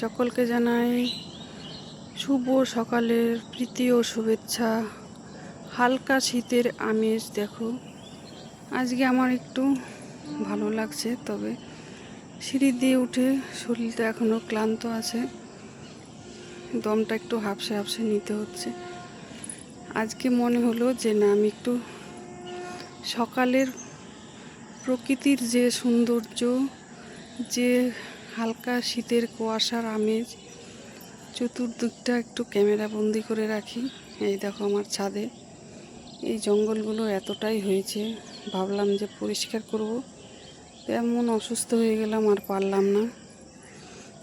সকলকে জানাই শুভ সকালের প্রীতি ও শুভেচ্ছা। হালকা শীতের আমেজ, দেখো। আজকে আমার একটু ভালো লাগছে, তবে সিঁড়ি দিয়ে উঠে শরীরটা এখনও ক্লান্ত আছে। দমটা একটু হাফসে হাফসে নিতে হচ্ছে। আজকে মনে হলো যে না, আমি একটু সকালের প্রকৃতির যে সৌন্দর্য, যে হালকা শীতের কুয়াশার আমেজ। চতুর্দিকটা একটু ক্যামেরা বন্দি করে রাখি। এই দেখো আমার ছাদে। এই জঙ্গলগুলো এতটাই হয়েছে, ভাবলাম যে পরিষ্কার করব। তেমন অসুস্থ হয়ে গেলাম, আর পারলাম না।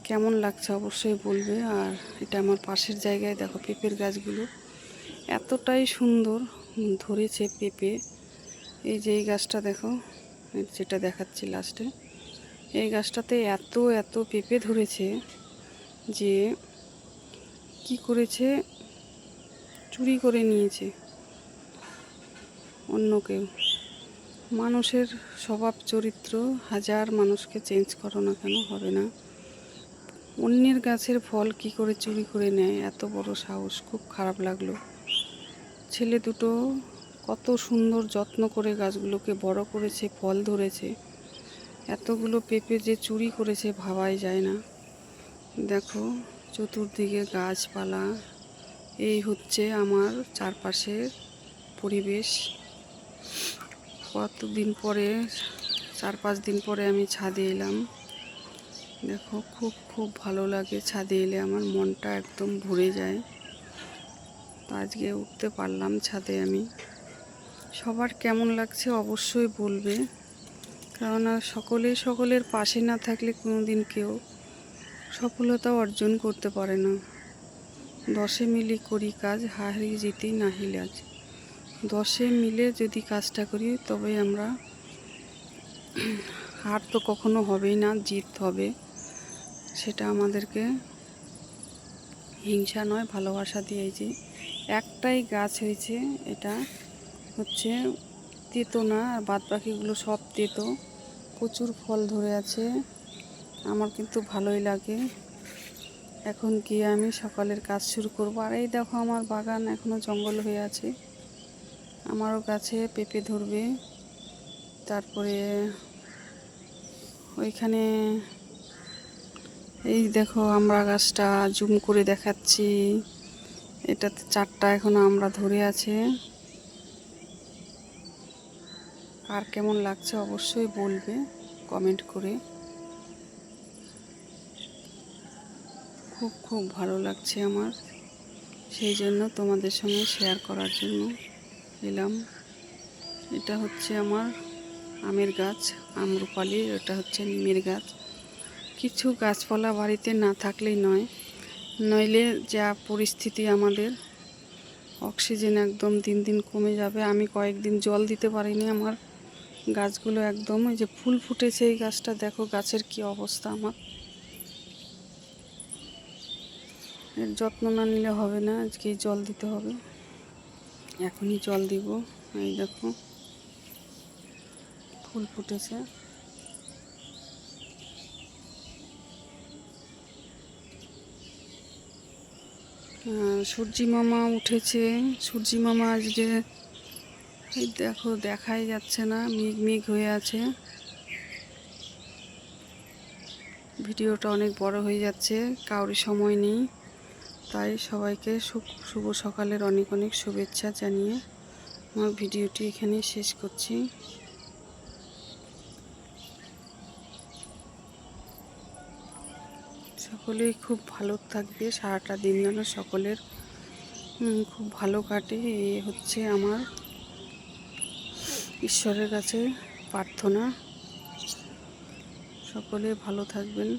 কেমন লাগছে অবশ্যই বলবে। আর এটা আমার পাশের জায়গায়, দেখো পেঁপের গাছগুলো। এতটাই সুন্দর, ধরেছে পেঁপে। এই যে এই গাছটা দেখো, যেটা দেখাচ্ছি লাস্টে। এই গাছটাতে এত এত পেঁপে ধরেছে যে কি করেছে? চুরি করে নিয়েছে। অন্য কেউ। মানুষের স্বভাব, চরিত্র হাজার মানুষকে চেঞ্জ করো না কেন, হবে না। অন্যের গাছের ফল কি করে চুরি করে নেয়? এত বড় সাহস, খুব খারাপ লাগল। ছেলে দুটো কত সুন্দর যত্ন করে গাছগুলোকে বড় করেছে, ফল ধরেছে। এতগুলো পেঁপে যে চুরি করেছে ভাবাই যায় না। দেখো, চতুর্দিকে গাছপালা। এই হচ্ছে আমার চারপাশের পরিবেশ। কতদিন পরে চার পাঁচ দিন পরে আমি ছাদে এলাম। দেখো, খুব খুব ভালো লাগে ছাদে এলে। আমার মনটা একদম ভরে যায়। তো আজকে উঠতে পারলাম ছাদে আমি। সবার কেমন লাগছে অবশ্যই বলবে। কেননা সকলে সকলের পাশে না থাকলে কোনো দিন কেউ সফলতা অর্জন করতে পারে না। দশে মিলে করি কাজ হারিয়ে যেতেই নাহি লাজ। দশে মিলে যদি কাজটা করি, তবে আমরা হার তো কখনো হবেই না, জিত হবে। সেটা আমাদেরকে হিংসা নয়, ভালোবাসা দিয়েছি একটাই গাছ হয়েছে, এটা হচ্ছে তেতো না, আর বাদ বাকিগুলো সব তেতো প্রচুর ফল ধরে আছে। আমার কিন্তু ভালোই লাগে। এখন গিয়ে আমি সকালের কাজ শুরু করব। আর এই দেখো আমার বাগান এখনও জঙ্গল হয়ে আছে। আমারও গাছে পেঁপে ধরবে। তারপরে ওইখানে এই দেখো আমরা গাছটা জুম করে দেখাচ্ছি। এটাতে চারটা এখনও আমরা ধরে আছে। আর কেমন লাগছে অবশ্যই বলবে কমেন্ট করে। খুব খুব ভালো লাগছে আমার। সেই জন্য তোমাদের সঙ্গে শেয়ার করার জন্য এলাম। এটা হচ্ছে আমার আমের গাছ আমরুপালি এটা হচ্ছে নিমের গাছ। কিছু গাছপালা বাড়িতে না থাকলেই নয়। নইলে যা পরিস্থিতি আমাদের, অক্সিজেন একদম দিন দিন কমে যাবে। আমি কয়েকদিন জল দিতে পারিনি আমার। গাছগুলো একদম ওই যে ফুল ফুটেছে এই গাছটা, দেখো গাছের কি অবস্থা আমার। এর যত্ন না নিলে হবে না, আজকে জল দিতে হবে। এখনই জল দিব, এই দেখো। ফুল ফুটেছে। সূর্যি মামা উঠেছে। সূর্যি মামা আজকে এই দেখো, দেখাই যাচ্ছে না, মেঘ মেঘ হয়ে আছে। ভিডিওটা অনেক বড় হয়ে যাচ্ছে কারোর সময় নেই। তাই সবাইকে শুভ সকালের অনেক অনেক শুভেচ্ছা জানিয়ে আমার ভিডিওটি এখানে শেষ করছি। সকলেই খুব ভালো থাকবে, সারাটা দিন যেন সকলের খুব ভালো কাটে, এ হচ্ছে আমার ঈশ্বরের কাছে প্রার্থনা। সকলে ভালো থাকবেন।